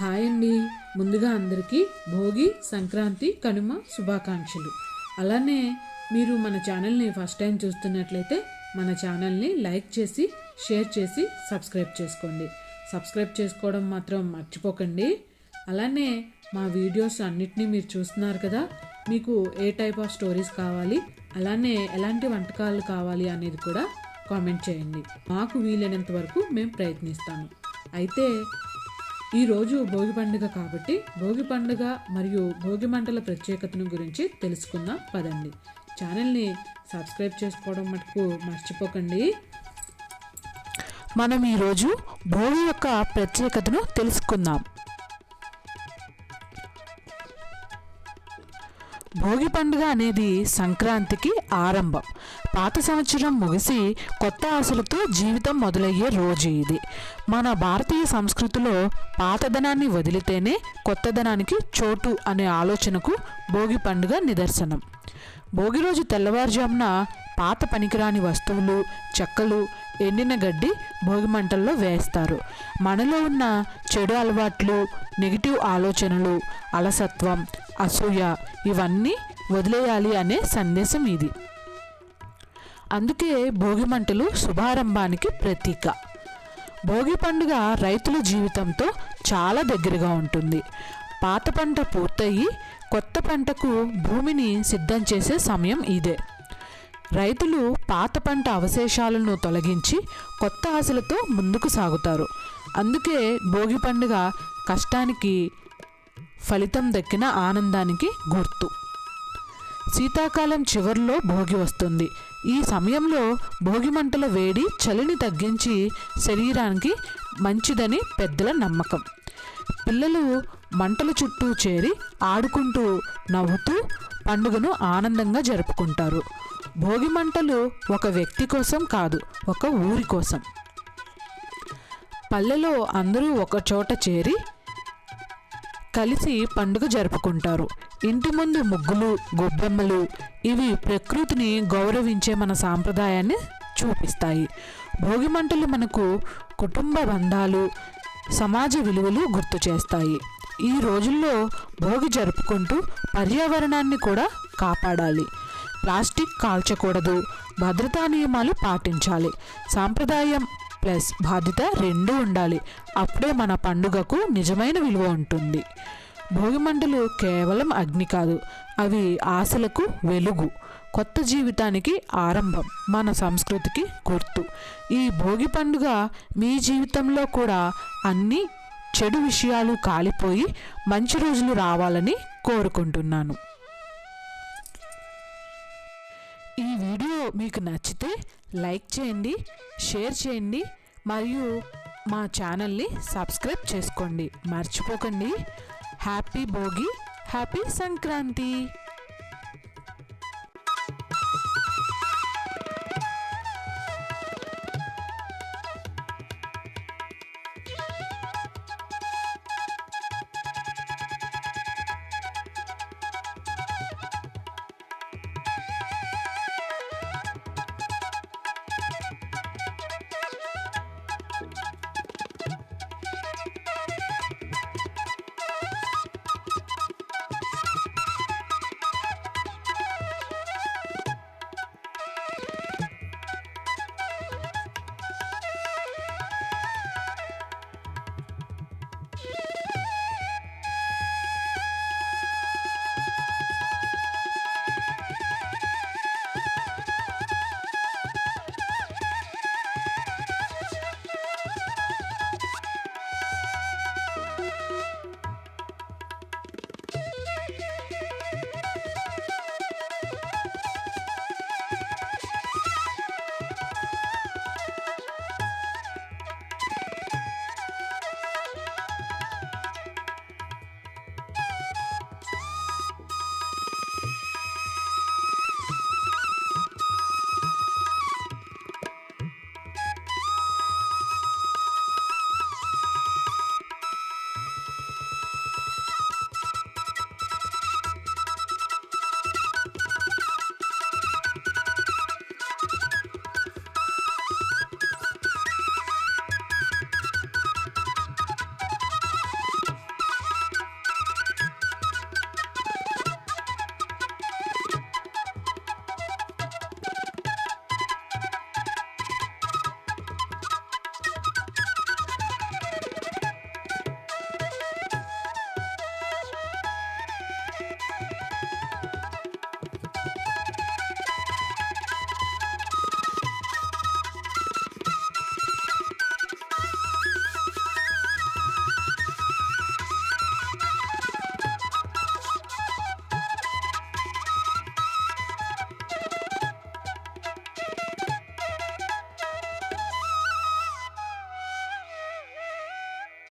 Hi అండి. ముందుగా అందరికీ భోగి సంక్రాంతి కనుమ శుభాకాంక్షలు. అలానే మీరు మన ఛానల్ని ఫస్ట్ టైం చూస్తున్నట్లయితే మన ఛానల్ని లైక్ చేసి షేర్ చేసి సబ్స్క్రైబ్ చేసుకోండి. సబ్స్క్రైబ్ చేసుకోవడం మాత్రం మర్చిపోకండి. అలానే మా వీడియోస్ అన్నిటినీ మీరు చూస్తున్నారు కదా మీకు ఏ టైప్ ఆఫ్ స్టోరీస్ కావాలి అలానే ఎలాంటి వంటకాలు కావాలి అనేది కూడా కామెంట్ చేయండి. మాకు వీలైనంత వరకు మేము ప్రయత్నిస్తాము. అయితే ఈరోజు భోగి పండుగ కాబట్టి భోగి పండుగ మరియు భోగి మంటల ప్రత్యేకతను గురించి తెలుసుకుందాం. పదండి. ఛానల్ని సబ్స్క్రైబ్ చేసుకోవడం మటుకు మర్చిపోకండి. మనం ఈరోజు భోగి యొక్క ప్రత్యేకతను తెలుసుకుందాం. భోగి పండుగ అనేది సంక్రాంతికి ఆరంభం. పాత సంవత్సరం ముగిసి కొత్త ఆశలతో జీవితం మొదలయ్యే రోజు ఇది. మన భారతీయ సంస్కృతిలో పాతదనాన్ని వదిలితేనే కొత్తదనానికి చోటు అనే ఆలోచనకు భోగి పండుగ నిదర్శనం. భోగి రోజు తెల్లవారుజామున పాత పనికిరాని వస్తువులు చెక్కలు ఎండిన గడ్డి భోగి మంటల్లో వేస్తారు. మనలో ఉన్న చెడు అలవాట్లు నెగిటివ్ ఆలోచనలు అలసత్వం అసూయ ఇవన్నీ వదిలేయాలి అనే సందేశం ఇది. అందుకే భోగి మంటలు శుభారంభానికి ప్రతీక. భోగి పండుగ రైతుల జీవితంతో చాలా దగ్గరగా ఉంటుంది. పాత పంట పూర్తయి కొత్త పంటకు భూమిని సిద్ధం చేసే సమయం ఇదే. రైతులు పాత పంట అవశేషాలను తొలగించి కొత్త ఆశలతో ముందుకు సాగుతారు. అందుకే భోగి పండుగ కష్టానికి ఫలితం దక్కిన ఆనందానికి గుర్తు. శీతాకాలం చివరిలో భోగి వస్తుంది. ఈ సమయంలో భోగి మంటల వేడి చలిని తగ్గించి శరీరానికి మంచిదని పెద్దల నమ్మకం. పిల్లలు మంటల చుట్టూ చేరి ఆడుకుంటూ నవ్వుతూ పండుగను ఆనందంగా జరుపుకుంటారు. భోగి మంటలు ఒక వ్యక్తి కోసం కాదు ఒక ఊరి కోసం. పల్లెలో అందరూ ఒక చోట చేరి కలిసి పండుగ జరుపుకుంటారు. ఇంటి ముందు ముగ్గులు గొబ్బెమ్మలు ఇవి ప్రకృతిని గౌరవించే మన సాంప్రదాయాన్ని చూపిస్తాయి. భోగి మంటలు మనకు కుటుంబ బంధాలు సమాజ విలువలు గుర్తు చేస్తాయి. ఈ రోజుల్లో భోగి జరుపుకుంటూ పర్యావరణాన్ని కూడా కాపాడాలి. ప్లాస్టిక్ కాల్చకూడదు భద్రతా నియమాలు పాటించాలి. సాంప్రదాయం ప్లస్ బాధ్యత రెండూ ఉండాలి. అప్పుడే మన పండుగకు నిజమైన విలువ ఉంటుంది. భోగి మంటలు కేవలం అగ్ని కాదు అవి ఆశలకు వెలుగు. కొత్త జీవితానికి ఆరంభం మన సంస్కృతికి గుర్తు. ఈ భోగి పండుగ మీ జీవితంలో కూడా అన్ని చెడు విషయాలు కాలిపోయి మంచి రోజులు రావాలని కోరుకుంటున్నాను. మీకు నచ్చితే లైక్ చేయండి షేర్ చేయండి మరియు మా ఛానల్ని సబ్స్క్రైబ్ చేసుకోండి. మర్చిపోకండి. Happy Bhogi happy Sankranti.